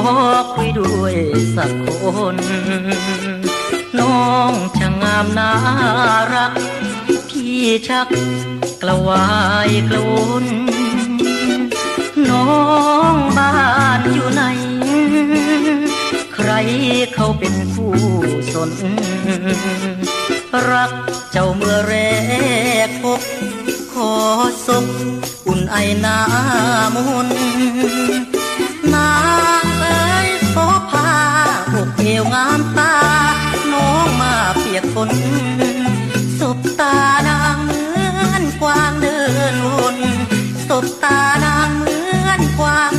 อคุยด้วยสักคน น้องช่างงามน่ารัก พี่ชักกระวายกลุนน้องบ้านอยู่ไหน ใครเขาเป็นผู้สน รักเจ้าเมื่อแรกพบ ขอศพอุ่นไอหน้ามุน ยวงามตา น้องมาเปียกฝนสบตานางเหมือนกวางเดินวนสบตานางเหมือนกวาง